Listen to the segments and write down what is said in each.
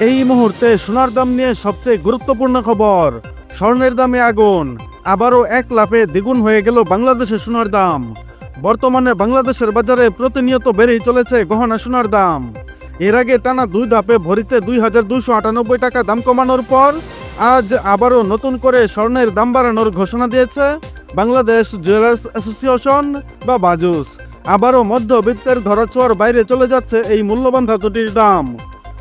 এই মুহূর্তে সোনার দাম নিয়ে সবচেয়ে গুরুত্বপূর্ণ খবর। স্বর্ণের দামে আগুন। আবারও এক লাফে দ্বিগুণ হয়ে গেল বাংলাদেশের সোনার দাম। বর্তমানে বাংলাদেশের বাজারে প্রতিনিয়ত বেড়েই চলেছে গহনা সোনার দাম। এর আগে টানা দুই ধাপে ভরিতে দুই হাজার দুশো আটানব্বই টাকা দাম কমানোর পর আজ আবারও নতুন করে স্বর্ণের দাম বাড়ানোর ঘোষণা দিয়েছে বাংলাদেশ জুয়েলার্স অ্যাসোসিয়েশন বা বাজুস। আবারও মধ্যবিত্তের ধরাছোঁয়ার বাইরে চলে যাচ্ছে এই মূল্যবান ধাতুটির দাম।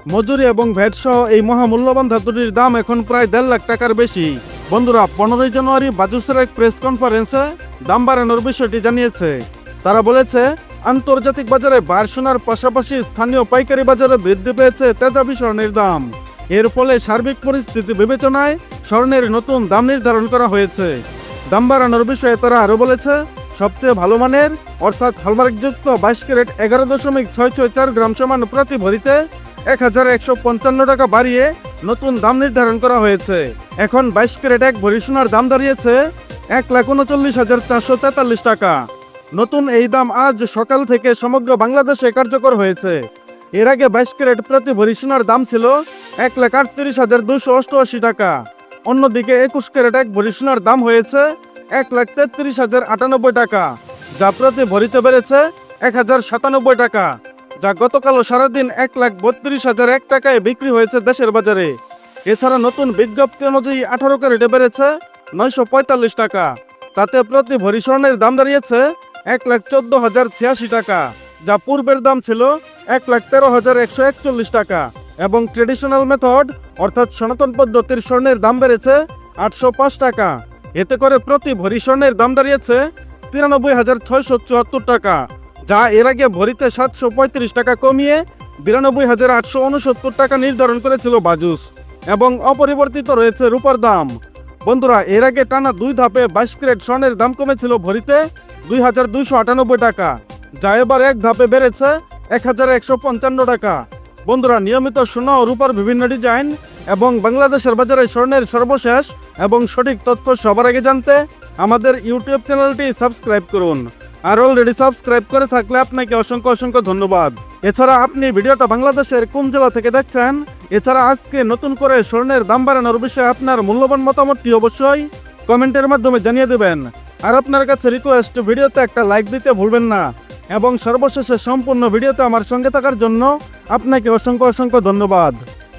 মজুরি এবং ভ্যাট সহ এই মহামূল্যবান ধাতুটির দাম এখন প্রায় দেড় লাখ টাকার বেশি। বন্ধুরা, পনেরোই জানুয়ারি বাজুসের এক প্রেস কনফারেন্সে দাম বাড়ানোর বিষয়টি জানিয়েছে। তারা বলেছে, আন্তর্জাতিক বাজারে বার পাশাপাশি স্থানীয় পাইকারি বাজারে বৃদ্ধি পেয়েছে তেজাবি স্বর্ণের দাম। এর ফলে সার্বিক পরিস্থিতি বিবেচনায় স্বর্ণের নতুন দাম নির্ধারণ করা হয়েছে। দাম বাড়ানোর বিষয়ে তারা আরও বলেছে, সবচেয়ে ভালো মানের, অর্থাৎ হলমার্কযুক্ত বাইশ ক্যারেট এগারো দশমিক ছয় ছয় চার গ্রাম সমান প্রতি ভরিতে এক হাজার একশো পঞ্চান্ন টাকা বাড়িয়ে নতুন দাম নির্ধারণ করা হয়েছে। এখন বাইশ ক্যারেট এক ভরি সোনার দাম দাঁড়িয়েছে এক লাখ উনচল্লিশ হাজার চারশো তেতাল্লিশ টাকা। নতুন এই দাম আজ সকাল থেকে সমগ্র বাংলাদেশে কার্যকর হয়েছে। এর আগে বাইশ ক্যারেট প্রতি ভরি সোনার দাম ছিল এক লাখ আটত্রিশ হাজার দুশো অষ্টআশি টাকা। অন্যদিকে একুশ ক্যারেট এক ভরি সোনার দাম হয়েছে এক লাখ তেত্রিশ হাজার আটানব্বই টাকা, যা প্রতি ভরিতে বেড়েছে এক হাজার সাতানব্বই টাকা। যা গতকালও সারাদিন এক লাখ বত্রিশ হাজার এক টাকায় বিক্রি হয়েছে দেশের বাজারে। এছাড়া নতুন বিজ্ঞপ্তি অনুযায়ী আঠারো ক্যারেটে বেড়েছে নয়শো পঁয়তাল্লিশ টাকা। তাতে প্রতি ভরি স্বর্ণের দাম দাঁড়িয়েছে এক লাখ চোদ্দ হাজার ছিয়াশি টাকা, যা পূর্বের দাম ছিল এক লাখ তেরো হাজার একশো একচল্লিশ টাকা। এবং ট্রেডিশনাল মেথড, অর্থাৎ সনাতন পদ্ধতির স্বর্ণের দাম বেড়েছে আটশো পাঁচ টাকা। এতে করে প্রতি ভরি স্বর্ণের দাম দাঁড়িয়েছে তিরানব্বই হাজার ছয়শো চুয়াত্তর টাকা। যা এর আগে ভরিতে সাতশো পঁয়ত্রিশ টাকা কমিয়ে বিরানব্বই হাজার আটশো উনসত্তর টাকা নির্ধারণ করেছিল বাজুস, এবং অপরিবর্তিত রয়েছে রূপার দাম। বন্ধুরা, এর আগে টানা দুই ধাপে বাইশ ক্যারেট স্বর্ণের দাম কমেছিল ভরিতে দুই হাজার দুইশো আটানব্বই টাকা, যা এবার এক ধাপে বেড়েছে এক হাজার একশো পঞ্চান্ন টাকা। বন্ধুরা, নিয়মিত সোনা ও রূপার বিভিন্ন ডিজাইন এবং বাংলাদেশের বাজারে স্বর্ণের সর্বশেষ এবং সঠিক তথ্য সবার আগে জানতে আমাদের ইউটিউব চ্যানেলটি সাবস্ক্রাইব করুন। আর অলরেডি সাবস্ক্রাইব করে থাকলে আপনাকে অসংখ্য অসংখ্য ধন্যবাদ। এছাড়া আপনি ভিডিওটা বাংলাদেশের কোন জেলা থেকে দেখছেন? এছাড়া আজকে নতুন করে স্বর্ণের দাম বাড়ানোর বিষয়ে আপনার মূল্যবান মতামতটি অবশ্যই কমেন্টের মাধ্যমে জানিয়ে দেবেন। আর আপনার কাছে রিকোয়েস্ট ভিডিওতে একটা লাইক দিতে ভুলবেন না। এবং সর্বশেষে সম্পূর্ণ ভিডিওতে আমার সঙ্গে থাকার জন্য আপনাকে অসংখ্য অসংখ্য ধন্যবাদ।